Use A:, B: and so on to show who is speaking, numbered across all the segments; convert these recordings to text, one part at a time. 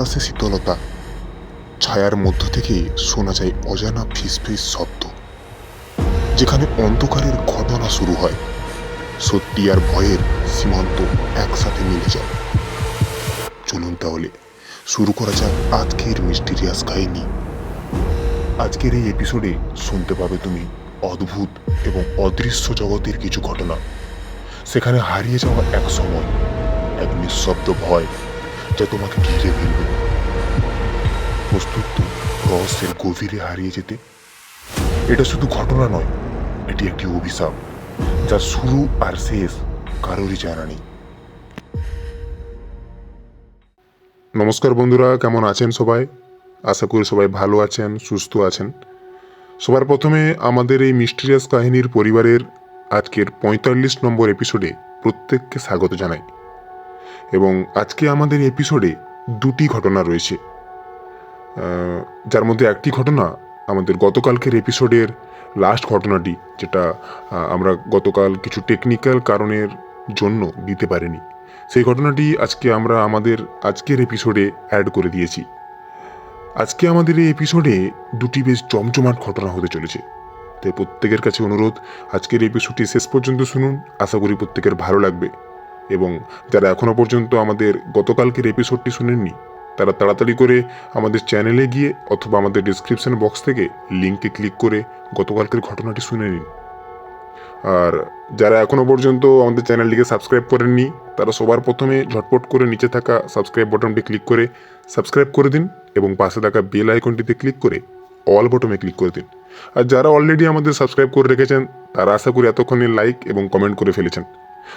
A: বাতাসে শীতলতা। ছায়ার মধ্য থেকে শোনা যায় অজানা ফিসফিস শব্দ। যেখানে অন্ধকারের ঘটনা শুরু হয়। সত্যি আর ভয়ের সীমান্ত একসাথে মিলে যায়। চলুন তাহলে, শুরু করা যাক আজকের মিস্টিরিয়াস কাহিনী। আজকের এই এপিসোডে শুনতে পাবে তুমি অদ্ভুত এবং অদৃশ্য জগতের কিছু ঘটনা। সেখানে হারিয়ে যাওয়া এক সময়, এক নিঃশব্দ ভয়, যা তোমাকে ঘিরে ফেলবে। প্রস্তুত তো রহস্যের গভীরে হারিয়ে যেতে? এটা শুধু ঘটনা নয়, এটি একটি অভিশাপ, যার শুরু আর শেষ কারোরই জানা নেই। নমস্কার বন্ধুরা, কেমন আছেন সবাই? আশা করি সবাই ভালো আছেন, সুস্থ আছেন। সবার প্রথমে আমাদের এই মিস্টিরিয়াস কাহিনীর পরিবারের আজকের পঁয়তাল্লিশ নম্বর এপিসোডে প্রত্যেককে স্বাগত জানাই। এবং আজকে আমাদের এপিসোডে দুটি ঘটনা রয়েছে। যার মধ্যে একটি ঘটনা আমাদের গতকালকের এপিসোডের লাস্ট ঘটনাটি, যেটা আমরা গতকাল কিছু টেকনিক্যাল কারণের জন্য দিতে পারিনি। সেই ঘটনাটি আজকে আমরা আমাদের আজকের এপিসোডে অ্যাড করে দিয়েছি। আজকে আমাদের এই এপিসোডে দুটি বেশ জমজমাট ঘটনা হতে চলেছে। তাই প্রত্যেকের কাছে অনুরোধ, আজকের এপিসোডটি শেষ পর্যন্ত শুনুন, আশা করি প্রত্যেকের ভালো লাগবে। এবং যারা এখনও পর্যন্ত আমাদের গতকালকের এপিসোডটি শুনেননি তারা তাড়াতাড়ি করে আমাদের চ্যানেলে গিয়ে অথবা আমাদের ডিসক্রিপশন বক্স থেকে লিঙ্কে ক্লিক করে গতকালকের ঘটনাটি শুনে নিন। আর যারা এখনও পর্যন্ত আমাদের চ্যানেলটিকে সাবস্ক্রাইব করেননি, তারা সবার প্রথমে ঝটপট করে নিচে থাকা সাবস্ক্রাইব বাটনটি ক্লিক করে সাবস্ক্রাইব করে দিন এবং পাশে থাকা বেল আইকনটিতে ক্লিক করে অল বটমে ক্লিক করে দিন। আর যারা অলরেডি আমাদের সাবস্ক্রাইব করে রেখেছেন, তারা আশা করি এতক্ষণে লাইক এবং কমেন্ট করে ফেলেছেন।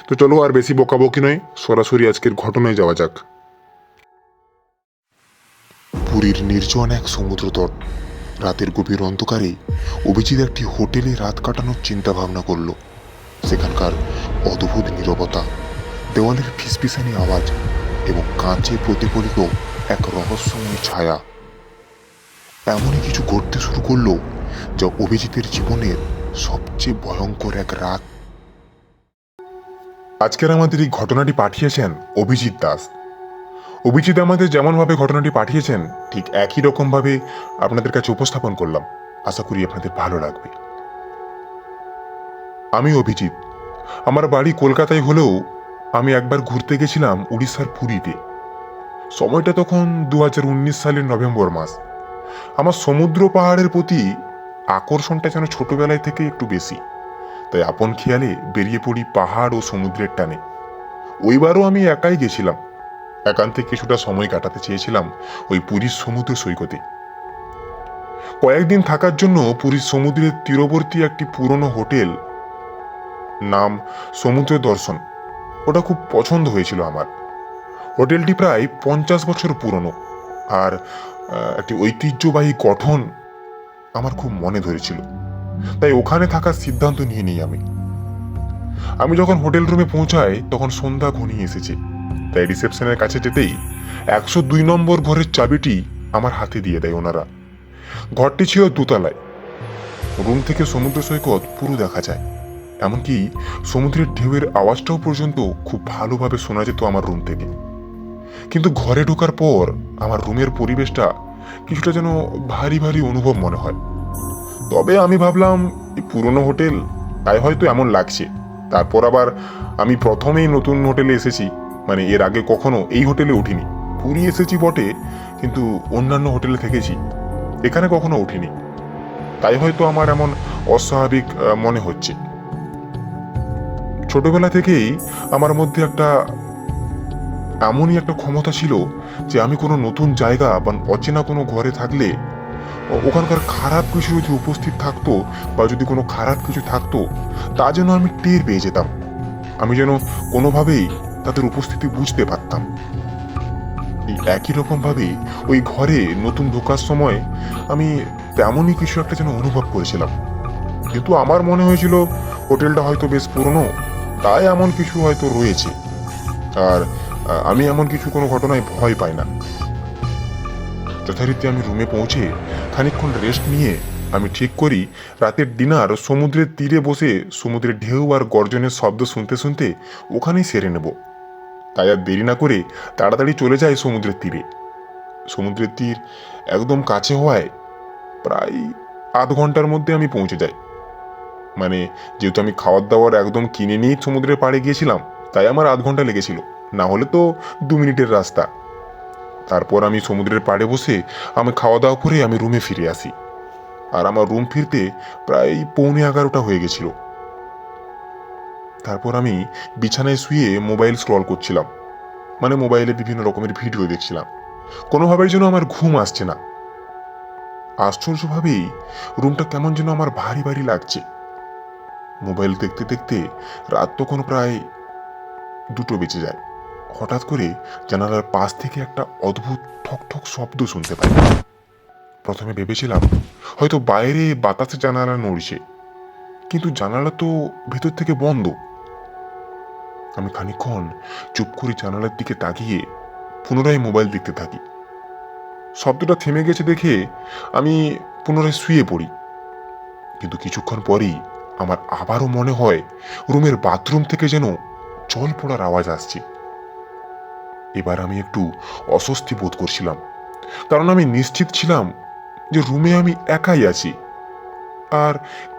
A: তো চলো আর বেশি বকাবকি নয়, সরাসরি আজকের ঘটনায় যাওয়া যাক। পুরীর নির্জন এক সমুদ্র তট রাতের গভীর অন্ধকারে অভিজিৎ একটি হোটেলে রাত কাটানোর চিন্তা ভাবনা করল। সেখানকার অদ্ভুত নীরবতা, দেওয়ালের ফিসফিসানি আওয়াজ এবং কাঁচে প্রতিফলিত এক রহস্যময় ছায়া। এমনই কিছু ঘটতে শুরু করল যা অভিজিতের জীবনের সবচেয়ে ভয়ঙ্কর এক রাত। আজকের আমাদের এই ঘটনাটি পাঠিয়েছেন অভিজিৎ দাস। অভিজিৎ আমাদের যেমনভাবে ঘটনাটি পাঠিয়েছেন, ঠিক একই রকমভাবে আপনাদের কাছে উপস্থাপন করলাম। আশা করি আপনাদের ভালো লাগবে। আমি অভিজিৎ। আমার বাড়ি কলকাতায় হলেও আমি একবার ঘুরতে গেছিলাম উড়িষ্যার পুরীতে। সময়টা তখন দু হাজার উনিশ সালের নভেম্বর মাস। আমার সমুদ্র পাহাড়ের প্রতি আকর্ষণটা যেন ছোটবেলায় থেকে একটু বেশি। তাই আপন খেয়ালে বেরিয়ে পড়ি পাহাড় ও সমুদ্রের টানে। ওইবারও আমি একাই গেছিলাম। একান্তে কিছুটা সময় কাটাতে চেয়েছিলাম ওই পুরীর সমুদ্র সৈকতে। কয়েকদিন থাকার জন্য পুরীর সমুদ্রের তীরবর্তী একটি পুরনো হোটেল নাম সমুদ্র দর্শন। ওটা খুব পছন্দ হয়েছিল আমার। হোটেলটি প্রায় পঞ্চাশ বছর পুরনো আর একটি ঐতিহ্যবাহী গঠন আমার খুব মনে ধরেছিল। তাই ওখানে থাকার সিদ্ধান্ত নিয়ে নিই আমি। আমি যখন হোটেল রুমে পৌঁছাই তখন সন্ধ্যা ঘনিয়ে এসেছে। তাই রিসেপশনের কাছে যেতেই একশো দুই নম্বর ঘরের চাবিটি আমার হাতে দিয়ে দেয় ওনারা। ঘরটি ছিল দোতলায়। রুম থেকে সমুদ্র সৈকত পুরো দেখা যায়। এমনকি সমুদ্রের ঢেউয়ের আওয়াজটাও পর্যন্ত খুব ভালোভাবে শোনা যেত আমার রুম থেকে। কিন্তু ঘরে ঢোকার পর আমার রুমের পরিবেশটা কিছুটা যেন ভারী ভারী অনুভব মনে হয়। তবে আমি ভাবলাম পুরনো হোটেল, তাই হয়তো এমন লাগছে। তারপর আবার আমি প্রথমেই নতুন হোটেলে এসেছি। মানে এর আগে কখনো এই হোটেলে উঠিনি। পুরী এসেছি বটে, কিন্তু অন্যান্য হোটেলে থেকেছি। এখানে কখনো উঠিনি। তাই হয়তো আমার এমন অস্বাভাবিক মনে হচ্ছে। ছোটবেলা থেকেই আমার মধ্যে একটা এমনই একটা ক্ষমতা ছিল যে আমি কোনো নতুন জায়গা বা অচেনা কোনো ঘরে থাকলে ওখানকার খারাপ কিছু যদি উপস্থিত থাকতো বা যদি কোনো খারাপ কিছু থাকতো, তা যেন আমি টের পেয়ে যেতাম। আমি যেন কোনোভাবেই তাদের উপস্থিতি বুঝতে পারতাম। এই একই রকমভাবে ওই ঘরে নতুন ঢোকার সময় আমি তেমনই কিছু একটা যেন অনুভব করেছিলাম। কিন্তু আমার মনে হয়েছিল হোটেলটা হয়তো বেশ পুরনো, তাই এমন কিছু হয়তো রয়েছে। আর আমি এমন কিছু কোনো ঘটনায় ভয় পাই না। যথারীতি আমি রুমে পৌঁছে খানিকক্ষণ রেস্ট নিয়ে আমি ঠিক করি, রাতের ডিনার সমুদ্রের তীরে বসে সমুদ্রের ঢেউ আর গর্জনের শব্দ শুনতে শুনতে ওখানেই সেরে নেব। তাই আর দেরি না করে তাড়াতাড়ি চলে যায় সমুদ্রের তীরে। সমুদ্রের তীর একদম কাছে হওয়ায় প্রায় আধ ঘণ্টার মধ্যে আমি পৌঁছে যাই। মানে যেহেতু আমি খাওয়ার দাওয়ার একদম কিনে নিয়েই সমুদ্রের পাড়ে গিয়েছিলাম, তাই আমার আধ ঘণ্টা লেগেছিল। না হলে তো দু মিনিটের রাস্তা। তারপর আমি সমুদ্রের পাড়ে বসে আমি খাওয়া দাওয়া করে আমি রুমে ফিরে আসি। আর আমার রুম ফিরতে প্রায় পৌনে এগারোটা হয়ে গেছিল। তারপর আমি বিছানায় শুয়ে মোবাইল স্ক্রল করছিলাম। মানে মোবাইলে বিভিন্ন রকমের ভিডিও দেখছিলাম। কোনোভাবেই যেন আমার ঘুম আসছে না। আশ্চর্যভাবেই রুমটা কেমন যেন আমার ভারী ভারী লাগছে। মোবাইল দেখতে দেখতে রাত তখন প্রায় দুটো বেঁচে যায়। হঠাৎ করে জানালার পাশ থেকে একটা অদ্ভুত ঠক ঠক শব্দ শুনতে পাই। প্রথমে ভেবেছিলাম হয়তো বাইরে বাতাসে জানালা নড়ছে। কিন্তু জানালা তো ভেতর থেকে বন্ধ। আমি খানিকক্ষণ চুপ করে জানালার দিকে তাকিয়ে পুনরায় মোবাইল দেখতে থাকি। শব্দটা থেমে গেছে দেখে আমি পুনরায় শুয়ে পড়ি। কিন্তু কিছুক্ষণ পরেই আমার আবারও মনে হয় রুমের বাথরুম থেকে যেন জল পড়ার আওয়াজ আসছে। এবার আমি একটু অস্বস্তি বোধ করছিলাম, কারণ আমি নিশ্চিত ছিলাম যে রুমে আমি একাই আছি। আর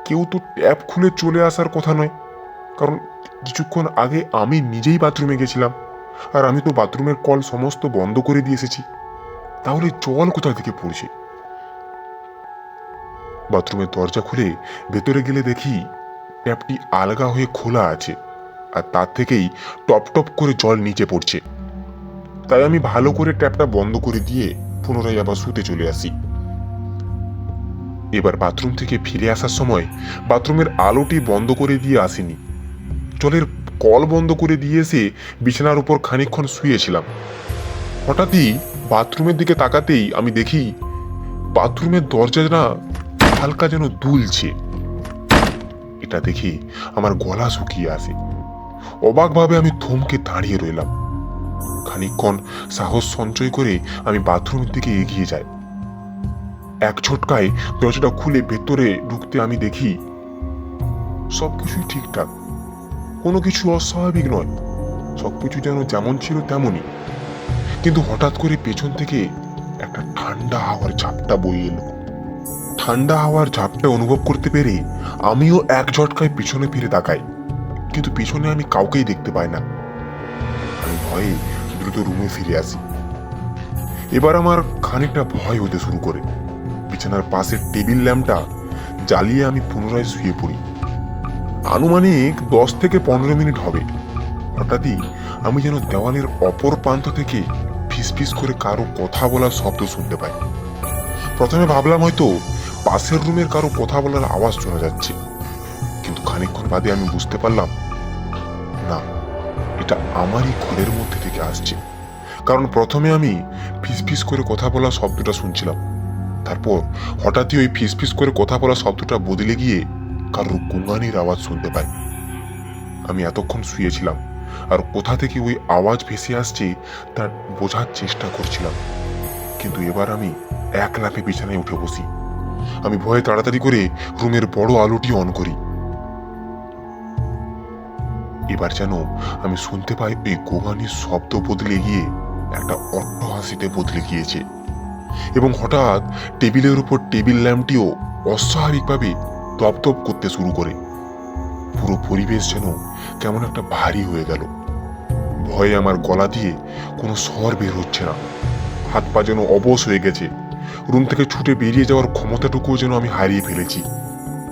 A: কেউ তো ট্যাপ খুলে চলে আসার কথা নয়। কারণ কিছুক্ষণ আগে আমি নিজেই বাথরুমে গেছিলাম, আর আমি তো বাথরুমের কল সমস্ত বন্ধ করে দিয়ে এসেছি। তাহলে জল কোথা থেকে পড়ছে? বাথরুমের দরজা খুলে ভেতরে গেলে দেখি ট্যাপটি আলগা হয়ে খোলা আছে, আর তার থেকেই টপ টপ করে জল নিচে পড়ছে। তাই আমি ভালো করে ট্যাপটা বন্ধ করে দিয়ে পুনরায় আবার শুতে চলে আসি। এবার বাথরুম থেকে ফিরে আসার সময় বাথরুমের আলোটি বন্ধ করে দিয়ে আসিনি। জলের কল বন্ধ করে দিয়ে এসে বিছানার উপর খানিকক্ষণ শুয়েছিলাম। হঠাৎই বাথরুমের দিকে তাকাতেই আমি দেখি বাথরুমের দরজা না হালকা যেন দুলছে। এটা দেখে আমার গলা শুকিয়ে আসে। অবাকভাবে আমি থমকে দাঁড়িয়ে রইলাম। খানিকক্ষণ সাহস সঞ্চয় করে আমি বাথরুমের দিকে এগিয়ে যাই। এক ছোটকায় দরজাটা খুলে ভেতরে ঢুকতে আমি দেখি সবকিছুই ঠিকঠাক। কোনো কিছু অস্বাভাবিক নয়। সব কিছু যেন যেমন ছিল তেমনই। কিন্তু হঠাৎ করে পেছন থেকে একটা ঠান্ডা হাওয়ার ঝাপটা বয়ে এলো। ঠান্ডা হাওয়ার ঝাপটা অনুভব করতে পেরে আমিও এক ঝটকায় পিছনে ফিরে তাকাই। কিন্তু পিছনে আমি কাউকেই দেখতে পাই না। আমি ভয়ে দ্রুত রুমে ফিরে আসি। এবার আমার খানিকটা ভয় হতে শুরু করে। বিছানার পাশের টেবিল ল্যাম্পটা জ্বালিয়ে আমি পুনরায় শুয়ে পড়ি। আনুমানিক দশ থেকে পনেরো মিনিট হবে। হঠাৎই আমি যেন দেওয়ালের অপর প্রান্ত থেকে ফিসফিস করে কারও কথা বলার শব্দ শুনতে পাই। প্রথমে ভাবলাম হয়তো পাশের রুমের কারও কথা বলার আওয়াজ শোনা যাচ্ছে। কিন্তু খানিকক্ষণ বাদে আমি বুঝতে পারলাম, না, এটা আমারই ঘরের মধ্যে থেকে আসছে। কারণ প্রথমে আমি ফিসফিস করে কথা বলা শব্দটা শুনছিলাম। তারপর হঠাৎই ওই ফিসফিস করে কথা বলা শব্দটা বদলে গিয়ে কারোর গুঙ্গানির আওয়াজ শুনতে পাই। আমি এতক্ষণ শুয়েছিলাম আর কোথা থেকে ওই আওয়াজ ভেসে আসছে তার বোঝার চেষ্টা করছিলাম। কিন্তু এবার আমি এক লাফে বিছানায় উঠে বসি। আমি ভয়ে তাড়াতাড়ি করে রুমের বড় আলোটি অন করি। এবার যেন আমি শুনতে পাই ওই গোগানির শব্দ বদলে গিয়ে একটা অট্ট হাসিতে বদলে গিয়েছে। এবং হঠাৎ টেবিলের উপর টেবিল ল্যাম্পটিও অস্বাভাবিকভাবে তপতপ করতে শুরু করে। পুরো পরিবেশ যেন কেমন একটা ভারী হয়ে গেল। ভয়ে আমার গলা দিয়ে কোনো স্বর বের হচ্ছে না। হাত পা যেন অবশ হয়ে গেছে। রুম থেকে ছুটে বেরিয়ে যাওয়ার ক্ষমতাটুকুও যেন আমি হারিয়ে ফেলেছি।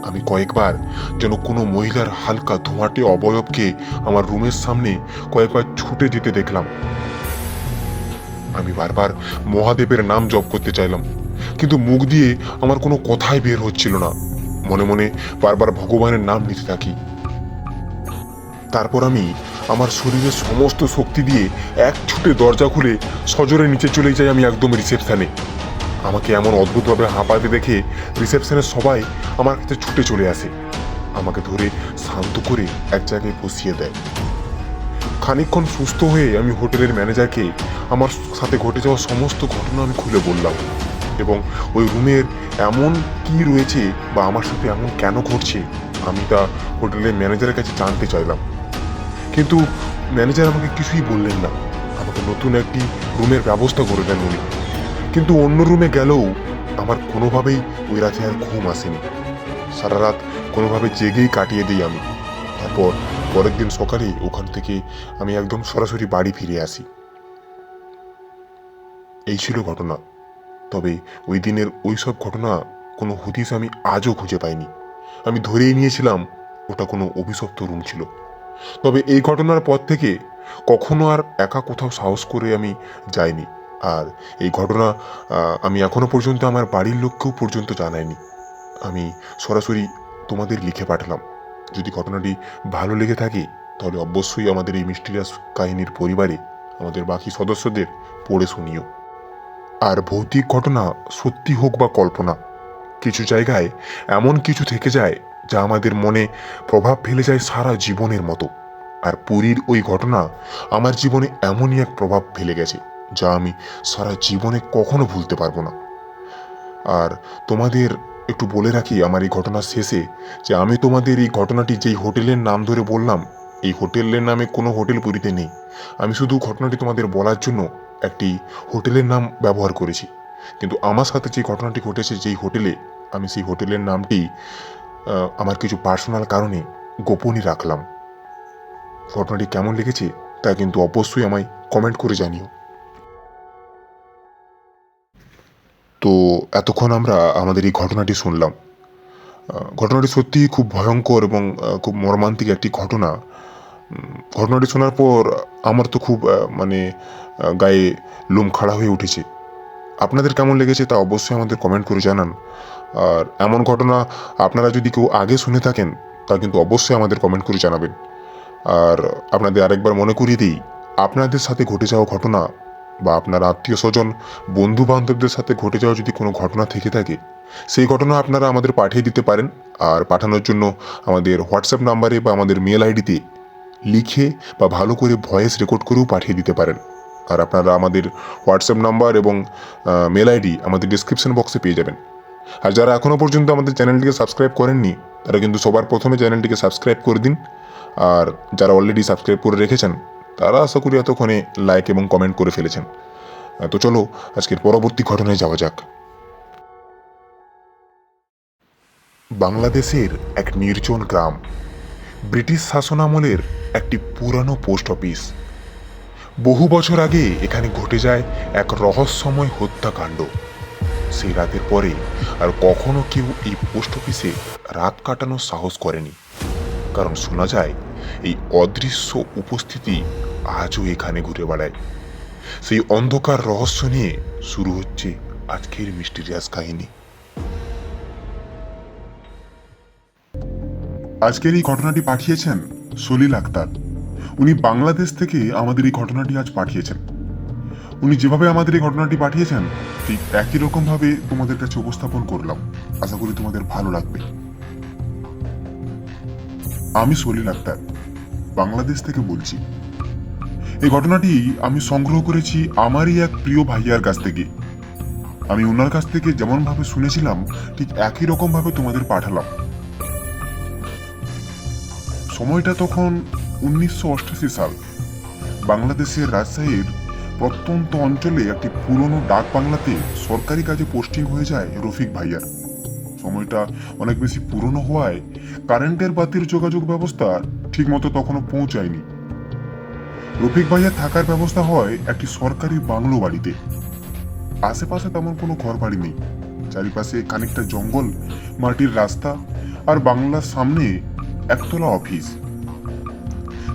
A: আমি কয়েকবার যেন কোনো মহিলার হালকা ধোঁয়াটে অবয়বকে আমার রুমের সামনে কয়েকবার ছুটে যেতে দেখলাম। আমি বারবার মহাদেবের নাম জপ করতে চাইলাম, কিন্তু মুখ দিয়ে আমার কোনো কথাই বের হচ্ছিল না। মনে মনে বারবার ভগবানের নাম নিতে থাকি। তারপর আমি আমার শরীরের সমস্ত শক্তি দিয়ে এক ছুটে দরজা খুলে সজোরে নিচে চলে যাই আমি একদম রিসেপশনে। আমাকে এমন অদ্ভুতভাবে হাঁপাতে দেখে রিসেপশনের সবাই আমার কাছে ছুটে চলে আসে। আমাকে ধরে শান্ত করে এক জায়গায় বসিয়ে দেয়। খানিকক্ষণ সুস্থ হয়ে আমি হোটেলের ম্যানেজারকে আমার সাথে ঘটে যাওয়া সমস্ত ঘটনা আমি খুলে বললাম। এবং ওই রুমের এমন কি রয়েছে বা আমার সাথে এমন কেন ঘটছে, আমি তা হোটেলের ম্যানেজারের কাছে জানতে চাইলাম। কিন্তু ম্যানেজার আমাকে কিছুই বললেন না। আমাকে নতুন একটি রুমের ব্যবস্থা করে দেন উনি। কিন্তু অন্য রুমে গেলেও আমার কোনোভাবেই ওই রাতে আর ঘুম আসেনি। সারা রাত কোনোভাবে জেগেই কাটিয়ে দিই আমি। তারপর পরের দিন সকালে ওখান থেকে আমি একদম সরাসরি বাড়ি ফিরে আসি। এই ছিল ঘটনা। তবে ওই দিনের ওই সব ঘটনা কোনো হদিস আমি আজও খুঁজে পাইনি। আমি ধরেই নিয়েছিলাম ওটা কোনো অভিশপ্ত রুম ছিল। তবে এই ঘটনার পর থেকে কখনো আর একা কোথাও সাহস করে আমি যাইনি। আর এই ঘটনা আমি এখনও পর্যন্ত আমার বাড়ির লোককেও পর্যন্ত জানাইনি। আমি সরাসরি তোমাদের লিখে পাঠালাম। যদি ঘটনাটি ভালো লেগে থাকে, তাহলে অবশ্যই আমাদের এই মিস্টিরিয়াস কাহিনীর পরিবারে আমাদের বাকি সদস্যদের পড়ে শুনিও। আর ভৌতিক ঘটনা সত্যি হোক বা কল্পনা, কিছু জায়গায় এমন কিছু থেকে যায় যা আমাদের মনে প্রভাব ফেলে যায় সারা জীবনের মতো। আর পুরীর ওই ঘটনা আমার জীবনে এমনই এক প্রভাব ফেলে গেছে, যা আমি সারা জীবনে কখনো ভুলতে পারব না। আর তোমাদের একটু বলে রাখি আমার এই ঘটনার শেষে, যে আমি তোমাদের এই ঘটনাটি যেই হোটেলের নাম ধরে বললাম, এই হোটেলের নামে কোনো হোটেল পুরীতে নেই। আমি শুধু ঘটনাটি তোমাদের বলার জন্য একটি হোটেলের নাম ব্যবহার করেছি। কিন্তু আমার সাথে যে ঘটনাটি ঘটেছে, যেই হোটেলে আমি সেই হোটেলের নামটি আমার কিছু পার্সোনাল কারণে গোপনই রাখলাম। ঘটনাটি কেমন লেগেছে, তা কিন্তু অবশ্যই আমায় কমেন্ট করে জানিও। তো এতক্ষণ আমরা আমাদের এই ঘটনাটি শুনলাম। ঘটনাটি সত্যিই খুব ভয়ঙ্কর এবং খুব মর্মান্তিক একটি ঘটনা। ঘটনাটি শোনার পর আমার তো খুব মানে গায়ে লোম খাড়া হয়ে উঠেছে। আপনাদের কেমন লেগেছে তা অবশ্যই আমাদের কমেন্ট করে জানান। আর এমন ঘটনা আপনারা যদি কেউ আগে শুনে থাকেন, তা কিন্তু অবশ্যই আমাদের কমেন্ট করে জানাবেন। আর আপনাদের আরেকবার মনে করিয়ে দিই, আপনাদের সাথে ঘটে যাওয়া ঘটনা বা আপনার আত্মীয় স্বজন বন্ধু বান্ধবদের সাথে ঘটে যাওয়া যদি কোনো ঘটনা থেকে থাকে, সেই ঘটনা আপনারা আমাদের পাঠিয়ে দিতে পারেন। আর পাঠানোর জন্য আমাদের হোয়াটসঅ্যাপ নাম্বারে বা আমাদের মেল আইডিতে লিখে বা ভালো করে ভয়েস রেকর্ড করেও পাঠিয়ে দিতে পারেন। আর আপনারা আমাদের হোয়াটসঅ্যাপ নাম্বার এবং মেল আইডি আমাদের ডিসক্রিপশন বক্সে পেয়ে যাবেন। আর যারা এখনও পর্যন্ত আমাদের চ্যানেলটিকে সাবস্ক্রাইব করেননি, তারা কিন্তু সবার প্রথমে চ্যানেলটিকে সাবস্ক্রাইব করে দিন। আর যারা অলরেডি সাবস্ক্রাইব করে রেখেছেন, তারা আশা করি এতক্ষণে লাইক এবং কমেন্ট করে ফেলেছেন। তো চলো, আজকের পরবর্তী ঘটনায় যাওয়া যাক। বাংলাদেশের এক নির্জন গ্রাম ব্রিটিশ শাসনামলের একটি পুরানো পোস্ট অফিস। বহু বছর আগে এখানে ঘটে যায় এক রহস্যময় হত্যাকাণ্ড। সেই রাতের পরে আর কখনো কেউ এই পোস্ট অফিসে রাত কাটানোর সাহস করেনি। কারণ শোনা যায়, এই অদৃশ্য উপস্থিতি আজও এখানে ঘুরে বেড়ায়। সেই অন্ধকার রহস্য নিয়ে শুরু হচ্ছে আজকের মিস্টিরিয়াস কাহিনী। আজকের এই ঘটনাটি পাঠিয়েছেন সলিল আক্তার। উনি বাংলাদেশ থেকে আমাদের এই ঘটনাটি আজ পাঠিয়েছেন। উনি যেভাবে আমাদের এই ঘটনাটি পাঠিয়েছেন, ঠিক একই রকম ভাবে তোমাদের কাছে উপস্থাপন করলাম। আশা করি তোমাদের ভালো লাগবে। আমি সলিল আক্তার, বাংলাদেশ থেকে বলছি। এই ঘটনাটি আমি সংগ্রহ করেছি আমারই এক প্রিয় ভাইয়ার কাছ থেকে। আমি ওনার কাছ থেকে যেমন ভাবে শুনেছিলাম, ঠিক একই রকম ভাবে তোমাদের পাঠালাম। সময়টা তখন উনিশশো অষ্টাশি সাল। বাংলাদেশের রাজশাহীর প্রত্যন্ত অঞ্চলে একটি পুরনো ডাক বাংলাতে সরকারি কাজে পোস্টিং হয়ে যায় রফিক ভাইয়ার। সময়টা অনেক বেশি পুরনো হওয়ায় কারেন্টের বাতির যোগাযোগ ব্যবস্থা ঠিকমতো তখনও পৌঁছায়নি। রফিক ভাইয়ার থাকার ব্যবস্থা হয় একটি সরকারি বাংলো বাড়িতে। আশেপাশে তেমন কোনো ঘর বাড়ি নেই। চারিপাশে খানিকটা জঙ্গল, মাটির রাস্তা আর বাংলার সামনে একতলা অফিস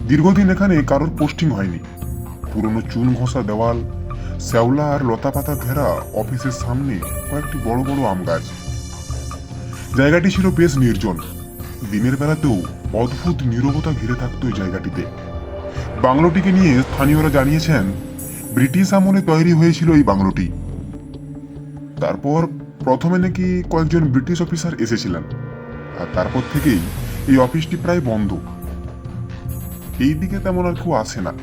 A: দীর্ঘদিন এখানে কারোর পোস্টিং হয়নি। পুরনো চুন ঘষা দেওয়াল, শ্যাওলা আর লতা পাতা ঘেরা অফিসের সামনে কয়েকটি বড় বড় আম গাছ। জায়গাটি ছিল বেশ নির্জন। দিনের বেলাতেও অদ্ভুত নীরবতা ঘিরে থাকতো জায়গাটিতে। বাংলোটিকে নিয়ে স্থানীয়রা জানিয়েছেন, ব্রিটিশ আমলে তৈরি হয়েছিল এই বাংলোটি। তারপর প্রথমে নাকি কয়েকজন ব্রিটিশ অফিসার এসেছিলেন। আর তারপর থেকেই এই অফিসটি প্রায় বন্ধ। এই দিকে তেমন আর কেউ আসে না।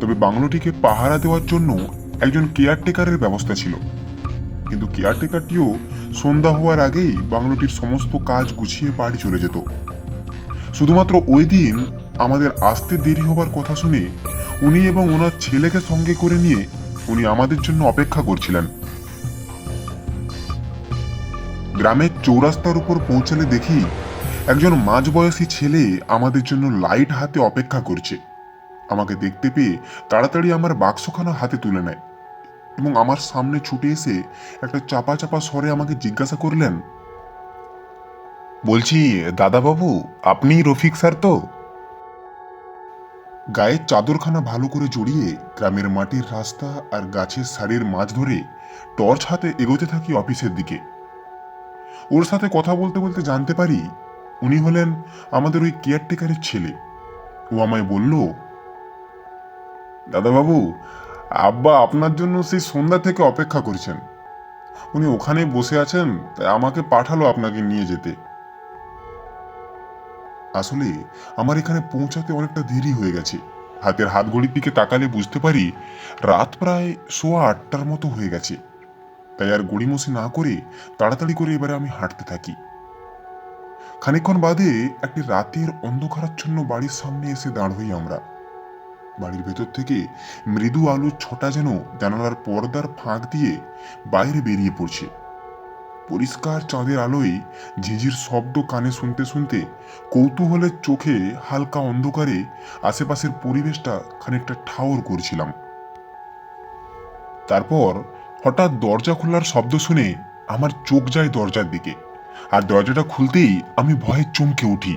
A: তবে বাংলোটিকে পাহারা দেওয়ার জন্য একজন কেয়ারটেকারের ব্যবস্থা ছিল। কিন্তু কেয়ারটেকারটিও সন্ধ্যা হওয়ার আগেই বাংলোটির সমস্ত কাজ গুছিয়ে বাড়ি চলে যেত। শুধুমাত্র ওই দিন আমাদের আসতে দেরি হবার কথা শুনে উনি এবং ওনার ছেলেকে সঙ্গে করে নিয়ে উনি আমাদের জন্য অপেক্ষা করছিলেন। গ্রামের চৌরাস্তার উপর পৌঁছালে দেখি একজন মাঝবয়সী ছেলে আমাদের জন্য লাইট হাতে অপেক্ষা করছে। আমাকে দেখতে পেয়ে তাড়াতাড়ি আমার বাক্সখানা হাতে তুলে নেয় এবং আমার সামনে ছুটে এসে একটা চাপা চাপা স্বরে আমাকে জিজ্ঞাসা করলেন, বলছি, দাদাবাবু, আপনি রফিক স্যার তো? গায়ের চাদরখানা ভালো করে জড়িয়ে গ্রামের মাটির রাস্তা আর গাছের সারির মাঝ ধরে টর্চ হাতে এগোতে থাকি অফিসের দিকে। ওর সাথে কথা বলতে বলতে জানতে পারি উনি হলেন আমাদের ওই কেয়ারটেকারের ছেলে। ও আমায় বলল, দাদাবাবু, আব্বা আপনার জন্য সেই সন্ধ্যা থেকে অপেক্ষা করছেন। উনি ওখানে বসে আছেন, তাই আমাকে পাঠালো আপনাকে নিয়ে যেতে। আসলে আমার এখানে পৌঁছাতে অনেকটা দেরি হয়ে গেছে। হাতের হাত ঘড়ির দিকে তাকালে বুঝতে পারি রাত প্রায় সোয়া আটটার মতো হয়ে গেছে। তাই আর গড়িমসি না করে তাড়াতাড়ি করে এবারে আমি হাঁটতে থাকি। খানিকক্ষণ বাদে একটি রাতের অন্ধকারাচ্ছন্ন বাড়ির সামনে এসে দাঁড় হই আমরা। বাড়ির ভেতর থেকে মৃদু আলোর ছটা যেন জানালার পর্দার ফাঁক দিয়ে বাইরে বেরিয়ে পড়ছে। পরিষ্কার চাঁদের আলোয় ঝিঝির শব্দ কানে শুনতে শুনতে কৌতূহলের চোখে হালকা অন্ধকারে আশেপাশের পরিবেশটা খানিকটা ঠাওর করছিলাম। তারপর হঠাৎ দরজা খোলার শব্দ শুনে আমার চোখ যায় দরজার দিকে। আর দরজাটা খুলতেই আমি ভয়ে চমকে উঠি।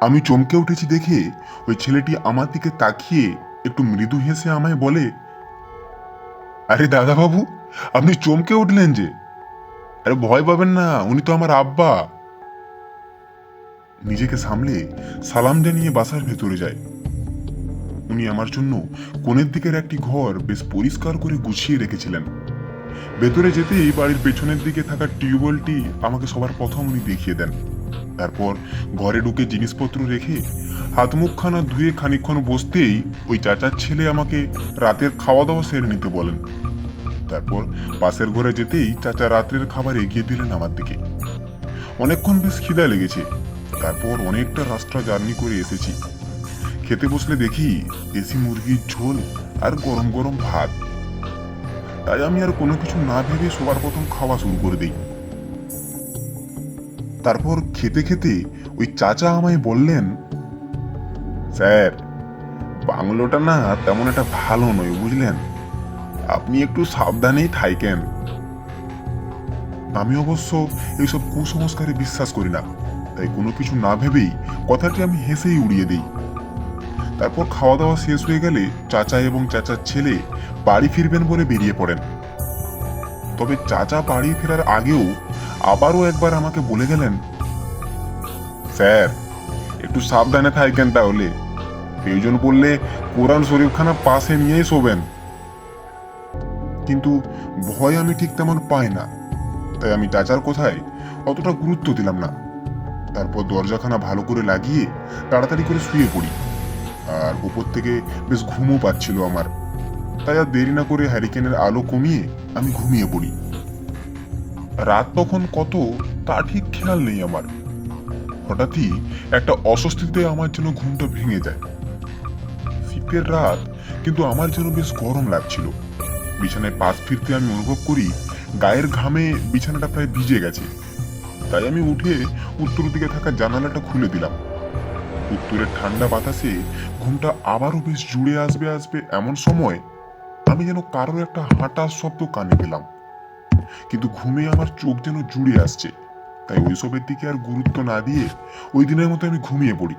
A: আমি চমকে উঠেছি দেখে ওই ছেলেটি আমার দিকে তাকিয়ে একটু মৃদু হেসে আমায় বলে, আরে দাদাবাবু, আপনি চমকে উঠলেন যে। আরে ভয় পাবেন না, উনি তো আমার আব্বা। নিজেকে সামলে সালাম জানিয়ে বাসার ভেতরে যায়। উনি আমার জন্য কোণের দিকের একটি ঘর বেশ পরিষ্কার করে গুছিয়ে রেখেছিলেন। ভেতরে যেতেই বাড়ির পেছনের দিকে থাকা টিউবওয়েলটি আমাকে সবার প্রথম উনি দেখিয়ে দেন। তারপর ঘরে ঢুকে জিনিসপত্র রেখে হাত মুখখানা ধুয়ে খানিকক্ষণ বসতেই ওই চাচার ছেলে আমাকে রাতের খাওয়া দাওয়া সেরে নিতে বলেন। তারপর পাশের ঘরে যেতেই চাচা রাত্রের খাবার এগিয়ে দিলেন আমার দিকে। অনেকক্ষণ বেশ খিদা লেগেছে। তারপর অনেকটা রাস্তা জার্নি করে এসেছি। খেতে বসলে দেখি দেশি মুরগির ঝোল আর গরম গরম ভাত। তাই আমি আর কোনো কিছু না ভেবে সবার প্রথম খাওয়া শুরু করে দিই। তারপর খেতে খেতে ওই চাচা আমায় বললেন, স্যার, বাংলোটা না তেমন একটা ভালো নয়, বুঝলেন? আপনি একটু সাবধানেই থাইকেন আমি অবশ্য এইসব কুসংস্কারে বিশ্বাস করি না, তাই কোনো কিছু না ভেবেই কথাটি আমি হেসেই উড়িয়ে দিই। তারপর খাওয়া দাওয়া শেষ হয়ে গেলে চাচা এবং চাচার ছেলে বাড়ি ফিরবেন বলে বেরিয়ে পড়েন। তবে চাচা বাড়ি ফেরার আগেও আবারও একবার আমাকে বলে গেলেন, স্যার, একটু সাবধানে থাকেন তাহলে। প্রয়োজন পড়লে কোরআন শরীফখানা পাশে নিয়েই শোবেন। কিন্তু ভয় আমি ঠিক তেমন পাই না, তাই আমি চাচার কোথায় অতটা গুরুত্ব দিলাম না। তারপর দরজাখানা ভালো করে লাগিয়ে তাড়াতাড়ি করে শুয়ে পড়ি। আর উপর থেকে বেশ ঘুমও পাচ্ছিল আমার। তাই আর দেরি না করে হ্যারিকেনের আলো কমিয়ে আমি ঘুমিয়ে পড়ি। রাত তখন কত, তা ঠিক খেয়াল নেই আমার। হঠাৎই একটা অস্বস্তিতে আমার জন্য ঘুমটা ভেঙে যায়। শীতের রাত, কিন্তু আমার জন্য বেশ গরম লাগছিল। বিছানায় পাশ ফিরতে আমি অনুভব করি, গায়ের ঘামে বিছানাটা প্রায় ভিজে গেছে। তাই আমি উঠে উত্তর দিকে থাকা জানালাটা খুলে দিলাম। উত্তরের ঠান্ডা বাতাসে ঘুমটা আবারও বেশ জুড়ে আসবে আসবে এমন সময় আমি যেন কারোর একটা হাঁটার শব্দ কানে পেলাম। কিন্তু ঘুমে আমার চোখ যেন জুড়ে আসছে। তাই ওইসবের দিকে আর গুরুত্ব না দিয়ে ওই দিনের মতো আমি ঘুমিয়ে পড়ি।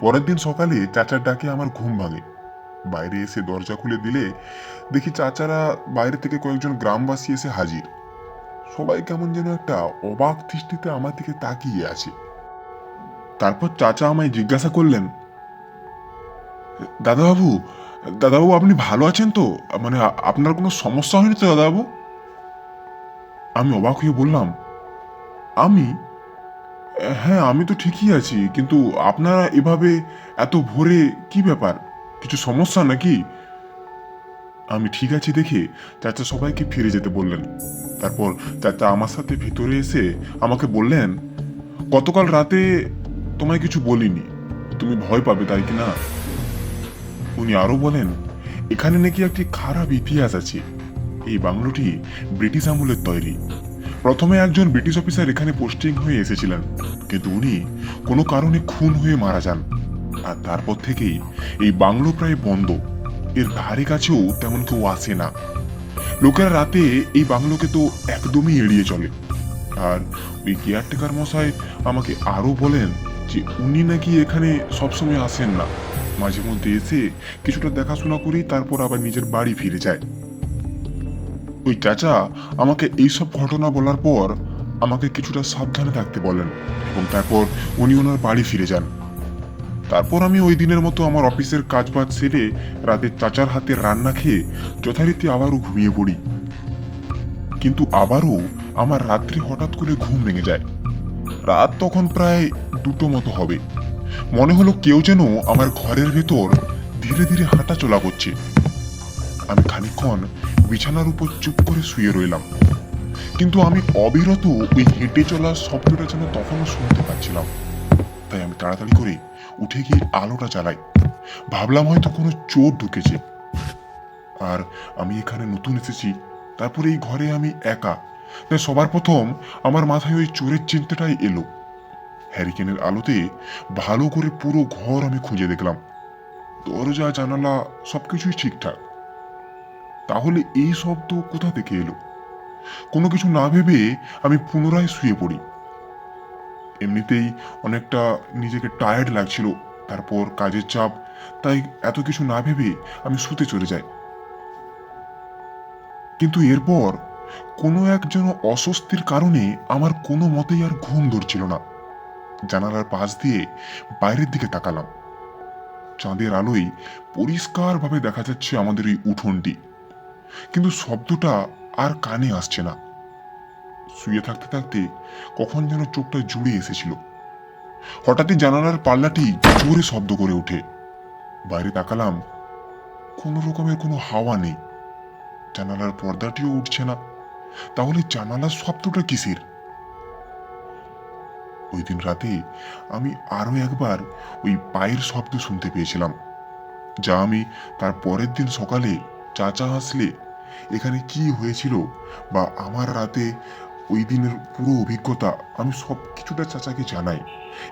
A: পরের দিন সকালে চাচার ডাকে আমার ঘুম ভাঙে। বাইরে এসে দরজা খুলে দিলে দেখি চাচারা বাইরে থেকে কয়েকজন গ্রামবাসী এসে হাজির। সবাই কেমন যেন একটা অবাক দৃষ্টিতে আমার দিকে তাকিয়ে আছে। তারপর চাচা আমায় জিজ্ঞাসা করলেন, দাদাবাবু দাদাবাবু, আপনি ভালো আছেন তো? মানে আপনার কোনো সমস্যা হয়নি তো, দাদাবাবু? আমি অবাক হয়ে বললাম, আমি? হ্যাঁ আমি তো ঠিকই আছি, কিন্তু আপনারা এভাবে এত ভোরে কি ব্যাপার? কিছু সমস্যা নাকি? আমি ঠিক আছি দেখে চাচা সবাইকে ফিরে যেতে বললেন। তারপর চাচা আমার সাথে ভিতরে এসে আমাকে বললেন, গতকাল রাতে তোমায় কিছু বলিনি। তুমি ভয় পাবে তাই কি না? উনি আরও বলেন, এখানে নাকি একটি খারাপ ইতিহাস আছে। এই বাংলোটি ব্রিটিশ আমলের তৈরি। প্রথমে একজন ব্রিটিশ অফিসার এখানে পোস্টিং হয়ে এসেছিলেন, কিন্তু উনি কোনো কারণে খুন হয়ে মারা যান। আর তারপর থেকেই এই বাংলো প্রায় বন্ধ। এর ধারে কাছেও তেমন কেউ আসে না। লোকেরা রাতে এই বাংলোকে তো একদমই এড়িয়ে চলে। আর ওই কেয়ারটেকার মশাই আমাকে আরও বলেন যে উনি নাকি এখানে সবসময় আসেন না। মাঝে মধ্যে এসে কিছুটা দেখাশোনা করেই তারপর আবার নিজের বাড়ি ফিরে যায় ওই চাচা আমাকে এইসব ঘটনা বলার পর আমাকে কিছুটা সাবধানে থাকতে বলেন এবং তারপর উনি ওনার বাড়ি ফিরে যান। তারপর আমি ওই দিনের মতো আমার অফিসের কাজবাজ সেরে রাতে চাচার হাতে রান্না খেয়ে যথারীতি আবারও ঘুমিয়ে পড়ি। কিন্তু আবারও আমার রাত্রি হঠাৎ করে ঘুম ভেঙে যায়। রাত তখন প্রায় দুটো মতো হবে। মনে হলো কেউ যেন আমার ঘরের ভেতর ধীরে ধীরে হাঁটা চলা করছে। আমি খানিকক্ষণ বিছানার উপর চুপ করে শুয়ে রইলাম। কিন্তু আমি অবিরত ওই হেঁটে চলার শব্দটা যেন তখনও শুনতে পাচ্ছিলাম। তাই আমি তাড়াতাড়ি করে উঠে গিয়ে আলোটা জ্বালাই। ভাবলাম হয়তো কোনো চোর ঢুকেছে। আর আমি এখানে নতুন এসেছি। তারপরে এই ঘরে আমি একা। তাই সবার প্রথম আমার মাথায় ওই চোরের চিন্তাটাই এলো। হ্যারিকেনের আলোতে ভালো করে পুরো ঘর আমি খুঁজে দেখলাম। দরজা, জানালা সবকিছুই ঠিকঠাক। তাহলে এই শব্দ কোথা থেকে এলো? কোনো কিছু না ভেবে আমি পুনরায় শুয়ে পড়ি। এমনিতেই অনেকটা নিজেকে টায়ার্ড লাগছিল, তারপর কাজের চাপ, তাই এত কিছু না ভেবে আমি শুতে চলে যাই। কিন্তু এরপর কোনো এক যেন অস্বস্তির কারণে আমার কোনো মতেই আর ঘুম ধরছিল না। জানালার পাশ দিয়ে বাইরের দিকে তাকালাম। চাঁদের আলোয় পরিষ্কারভাবে দেখা যাচ্ছে আমাদের এই উঠোনটি। কিন্তু শব্দটা আর কানে আসছে না। শুয়ে থাকতে থাকতে কখন যেন চোখটা জুড়ে এসেছিল। হঠাৎই জানালার পাল্লাটি জোরে শব্দ করে ওঠে। বাইরে তাকালাম, কোনো রকমের কোনো হাওয়া নেই। জানালার পর্দাটিও উঠছে না। তাহলে জানালার শব্দটা কিসের? ওই দিন রাতে আমি আরও একবার ওই পায়ের শব্দ শুনতে পেয়েছিলাম, যা আমি তার পরের দিন সকালে চাচা আসলে এখানে কি হয়েছিল বা আমার রাতে ওই দিনের পুরো অভিজ্ঞতা আমি সব কিছুটা চাচাকে জানাই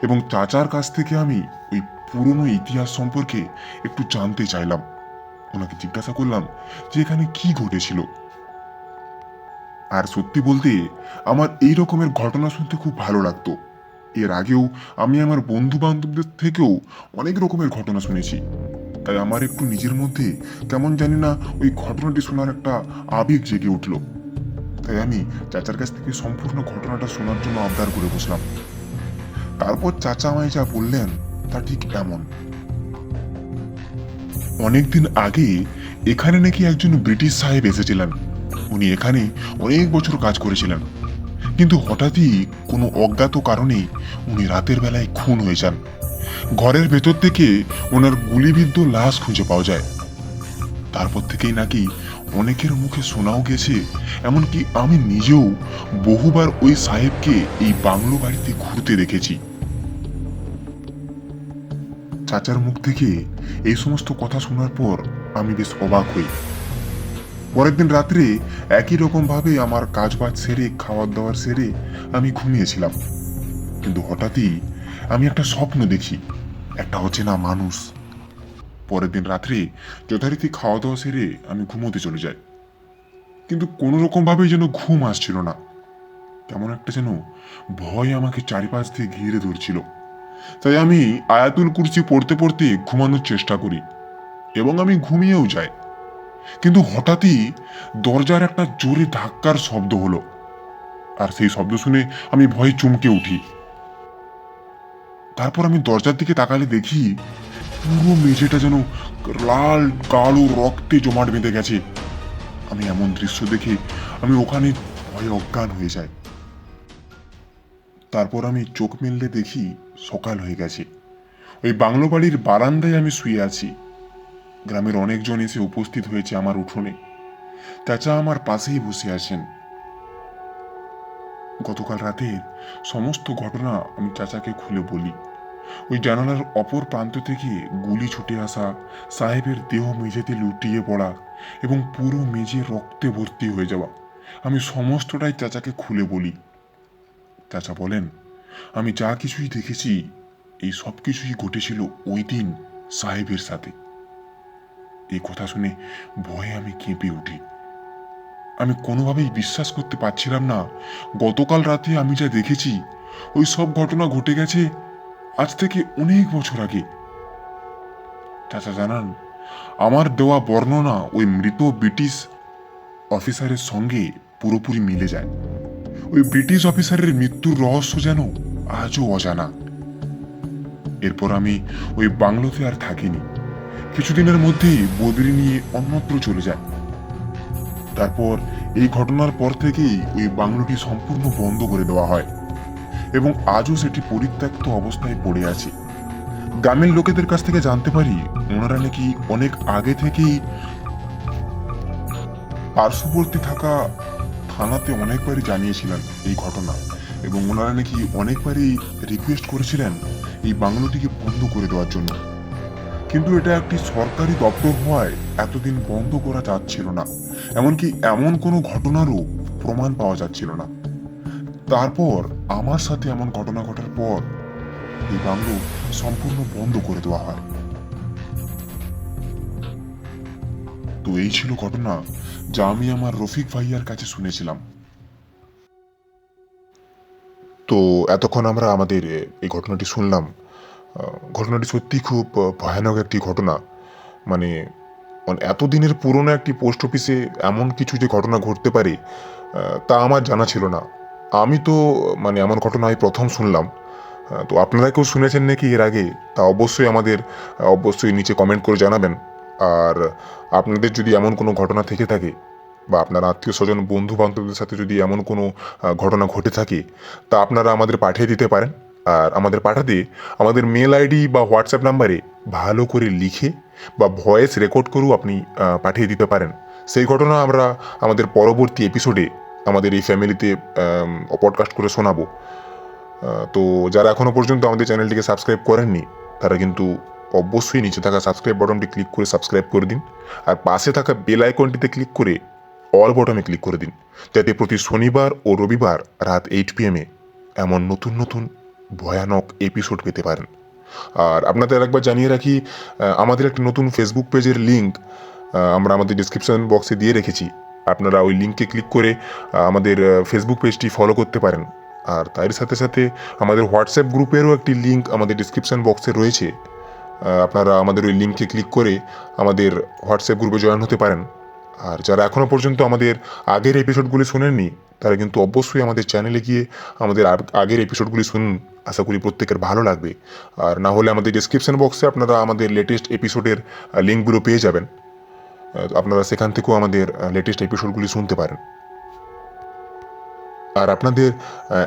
A: এবং চাচার কাছ থেকে আমি ওই পুরনো ইতিহাস সম্পর্কে একটু জানতে চাইলাম। ওনাকে জিজ্ঞাসা করলাম যে এখানে কি ঘটেছিল। আর সত্যি বলতে আমার এই রকমের ঘটনা শুনতে খুব ভালো লাগতো। এর আগেও আমি আমার বন্ধু বান্ধবদের থেকেও অনেক রকমের ঘটনা শুনেছি। তাই আমার একটু নিজের মধ্যে কেমন জানি না ওই ঘটনাটি শোনার একটা আবেগ জেগে উঠল। তাই আমি চাচার কাছ থেকে সম্পূর্ণ ঘটনাটা শোনার জন্য আবদার করে বসলাম। তারপর চাচা আমায় যা বললেন, তা ঠিক এমন। অনেকদিন আগে এখানে নাকি একজন ব্রিটিশ সাহেব এসেছিলেন। উনি এখানে অনেক বছর কাজ করেছিলেন। কিন্তু হঠাৎই কোনো অজ্ঞাত কারণে উনি রাতের বেলায় খুন হয়ে যান। ঘরের ভেতর থেকে ওনার গুলিবিদ্ধ লাশ খুঁজে পাওয়া যায়। তারপর থেকেই নাকি অনেকের মুখে শোনাও গেছে, এমনকি আমি নিজেও বহুবার ওই সাহেবকে এই বাংলো বাড়িতে ঘুরতে দেখেছি। চাচার মুখ থেকে এই সমস্ত কথা শোনার পর আমি বেশ অবাক হই। পরের দিন রাত্রে একই রকম ভাবে আমার কাজ বাজ সেরে খাওয়ার দাওয়ার সেরে আমি ঘুমিয়েছিলাম। কিন্তু হঠাৎই আমি একটা স্বপ্ন দেখি। একটা অচেনা মানুষ। পরের দিন রাত্রে যথারীতি খাওয়া দাওয়া সেরে আমি ঘুমোতে চলে যাই। কিন্তু কোনো রকম ভাবেই যেন ঘুম আসছিল না। কেমন একটা যেন ভয় আমাকে চারিপাশ দিয়ে ঘিরে ধরছিল। তাই আমি আয়াতুল কুরসি পড়তে পড়তে ঘুমানোর চেষ্টা করি এবং আমি ঘুমিয়েও যাই। কিন্তু হঠাৎই দরজার একটা জোরে ধাক্কার শব্দ হলো। আর সেই শব্দ শুনে আমি ভয়ে চমকে উঠি। তারপর আমি দরজার দিকে তাকালে দেখি পুরো মেঝেটা যেন লাল, কালো রক্তে জমাট বেঁধে গেছে। আমি এমন দৃশ্য দেখে আমি ওখানে ভয়ে অজ্ঞান হয়ে যাই। তারপর আমি চোখ মেললে দেখি সকাল হয়ে গেছে। ওই বাংলো বাড়ির বারান্দায় আমি শুয়ে আছি। গ্রামের অনেকজন এসে উপস্থিত হয়েছে আমার উঠোনে। চাচা আমার পাশেই বসে আছেন। গতকাল রাতের সমস্ত ঘটনা আমি চাচাকে খুলে বলি। ওই জানালার অপর প্রান্ত থেকে গুলি ছুটে আসা, সাহেবের দেহ মেঝেতে লুটিয়ে পড়া এবং পুরো মেঝে রক্তে ভর্তি হয়ে যাওয়া। আমি সমস্তটাই চাচাকে খুলে বলি। চাচা বলেন, আমি যা কিছুই দেখেছি, এই সব কিছুই ঘটেছিল ওই দিন সাহেবের সাথে। এই কথা শুনে ভয়ে আমি কেঁপে উঠি। আমি কোনোভাবেই বিশ্বাস করতে পারছিলাম না। গতকাল রাতে আমি যা দেখেছি, ওই সব ঘটনা ঘটে গেছে আজ থেকে অনেক বছর আগে। চাচা জানান, আমার দেওয়া বর্ণনা ওই মৃত ব্রিটিশ অফিসারের সঙ্গে পুরোপুরি মিলে যায়। ওই ব্রিটিশ অফিসারের মৃত্যুর রহস্য যেন আজও অজানা। এরপর আমি ওই বাংলোতে আর থাকিনি। কিছুদিনের মধ্যেই বদলি নিয়ে অন্যত্র চলে যায়। তারপর এই ঘটনার পর থেকেই ওই বাংলোটি সম্পূর্ণ বন্ধ করে দেওয়া হয় এবং আজও সেটি পরিত্যক্ত অবস্থায় পড়ে আছে। গ্রামের লোকেদের কাছ থেকে জানতে পারি, ওনারা নাকি অনেক আগে থেকেই পার্শ্ববর্তী থাকা থানাতে অনেকবারই জানিয়েছিলেন এই ঘটনা এবং ওনারা নাকি অনেকবারই রিকোয়েস্ট করেছিলেন এই বাংলোটিকে বন্ধ করে দেওয়ার জন্য। কিন্তু এটা একটি সরকারি দপ্তর হওয়ায় এতদিন বন্ধ করা যাচ্ছিল না। এমনকি এমন কোনো ঘটনারও প্রমাণ পাওয়া যাচ্ছিল না। তারপর আমার সাথে এমন ঘটনা ঘটার পর এই বাংলো সম্পূর্ণ বন্ধ করে দেওয়া হয়। তো এই ছিল ঘটনা যা আমি আমার রফিক ভাইয়ার কাছে শুনেছিলাম। তো এতক্ষণ আমরা আমাদের এই ঘটনাটি শুনলাম। ঘটনাটি সত্যি খুব ভয়ানক একটি ঘটনা। মানে মানে এতদিনের পুরনো একটি পোস্ট অফিসে এমন কিছু যে ঘটনা ঘটতে পারে তা আমার জানা ছিল না। আমি তো মানে এমন ঘটনা আমি প্রথম শুনলাম। তো আপনারা কেউ শুনেছেন নাকি এর আগে? তা অবশ্যই আমাদের অবশ্যই নিচে কমেন্ট করে জানাবেন। আর আপনাদের যদি এমন কোনো ঘটনা থেকে থাকে, বা আপনার আত্মীয় স্বজন বন্ধু বান্ধবদের সাথে যদি এমন কোনো ঘটনা ঘটে থাকে, তা আপনারা আমাদের পাঠিয়ে দিতে পারেন। আর আমাদের পাঠাতে আমাদের মেল আইডি বা হোয়াটসঅ্যাপ নাম্বারে ভালো করে লিখে বা ভয়েস রেকর্ড করেও আপনি পাঠিয়ে দিতে পারেন। সেই ঘটনা আমরা আমাদের পরবর্তী এপিসোডে আমাদের এই ফ্যামিলিতে পডকাস্ট করে শোনাবো। তো যারা এখনও পর্যন্ত আমাদের চ্যানেলটিকে সাবস্ক্রাইব করেননি, তারা কিন্তু অবশ্যই নিচে থাকা সাবস্ক্রাইব বটনটি ক্লিক করে সাবস্ক্রাইব করে দিন। আর পাশে থাকা বেল আইকনটিতে ক্লিক করে অল বটনে ক্লিক করে দিন। যাতে প্রতি শনিবার ও রবিবার রাত এইট পিএমে এমন নতুন নতুন ভয়ানক এপিসোড পেতে পারেন। আর আপনাদের একবার জানিয়ে রাখি আমাদের একটা নতুন ফেসবুক পেজের লিঙ্ক আমরা আমাদের ডিসক্রিপশন বক্সে দিয়ে রেখেছি। আপনারা ওই লিঙ্কে ক্লিক করে আমাদের ফেসবুক পেজটি ফলো করতে পারেন। আর তার সাথে সাথে আমাদের হোয়াটসঅ্যাপ গ্রুপেরও একটি লিঙ্ক আমাদের ডিসক্রিপশন বক্সে রয়েছে। আপনারা আমাদের ওই লিঙ্কে ক্লিক করে আমাদের হোয়াটসঅ্যাপ গ্রুপে জয়েন হতে পারেন। আর যারা এখনও পর্যন্ত আমাদের আগের এপিসোডগুলি শোনেননি, তারা কিন্তু অবশ্যই আমাদের চ্যানেলে গিয়ে আমাদের আগের এপিসোডগুলি শুনুন। আশা করি প্রত্যেকের ভালো লাগবে। আর না হলে আমাদের ডিসক্রিপশন বক্সে আপনারা আমাদের লেটেস্ট এপিসোডের লিঙ্কগুলো পেয়ে যাবেন। আপনারা সেখান থেকেও আমাদের লেটেস্ট এপিসোডগুলি শুনতে পারেন। আর আপনাদের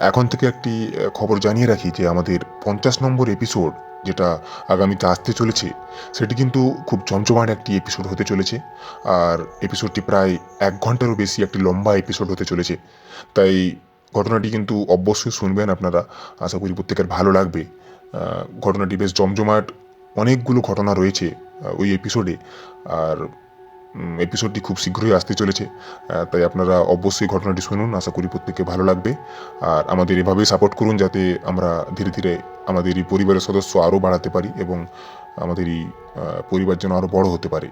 A: এখন থেকে একটি খবর জানিয়ে রাখি যে আমাদের পঞ্চাশ নম্বর এপিসোড যেটা আগামীতে আসতে চলেছে, সেটি কিন্তু খুব জমজমাট একটি এপিসোড হতে চলেছে। আর এপিসোডটি প্রায় এক ঘন্টারও বেশি একটি লম্বা এপিসোড হতে চলেছে। তাই ঘটনাটি কিন্তু অবশ্যই শুনবেন আপনারা। আশা করি প্রত্যেকের ভালো লাগবে। ঘটনাটি বেশ জমজমাট অনেকগুলো ঘটনা রয়েছে ওই এপিসোডে আর এপিসোডটি খুব শীঘ্রই আসতে চলেছে তাই আপনারা অবশ্যই ঘটনাটি শুনুন, আশা করি প্রত্যেককে ভালো লাগবে। আর আমাদের এভাবেই সাপোর্ট করুন যাতে আমরা ধীরে ধীরে আমাদের এই পরিবারের সদস্য আরও বাড়াতে পারি এবং আমাদের এই পরিবার যেন আরও বড় হতে পারে।